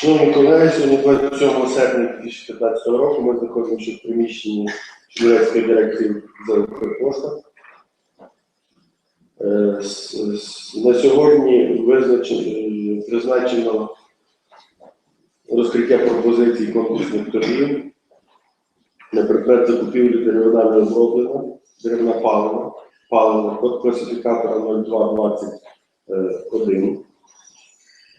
Шановні колеги, сьогодні 27 серпня 2015 року ми знаходимося в приміщенні Чернівецької дирекції за Укрпошта. Е, На сьогодні визначено, призначено розкриття пропозицій конкурсних торгів на предмет закупівлі деревинами оброблена, деревна палива, палива, код класифікатора 0221.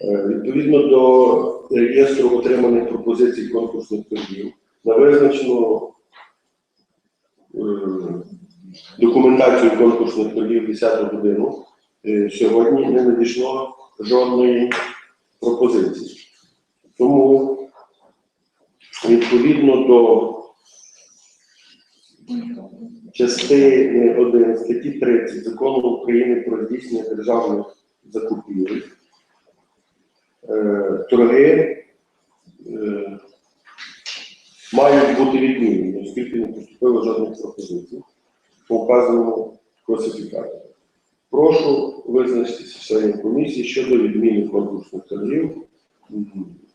Е, Відповідно до реєстру отриманих пропозицій конкурсних торгів на визначену е, документацію конкурсних торгів 10 годину е, сьогодні не надійшло жодної пропозиції. Тому відповідно до частини 1 статті 30 закону України про здійснення державних закупівель торги е, мають бути відмінені, оскільки не поступило жодних пропозицій по вказаному класифікатору. Прошу визначитися членів комісії щодо відміни конкурсних торгів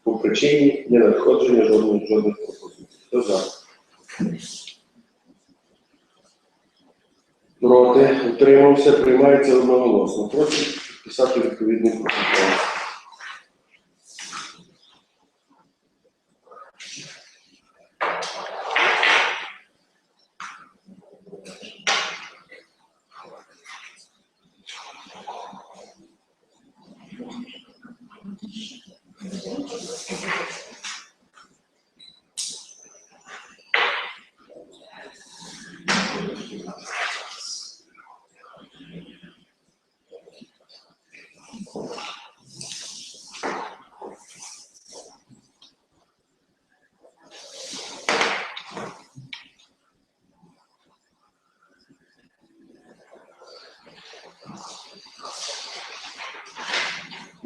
по причині ненадходження жодних жодних пропозицій. Хто за? Проти, утримався, приймається одноголосно. Прошу підписати відповідний протокол.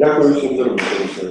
Дякую всім за роботу. сьогодні.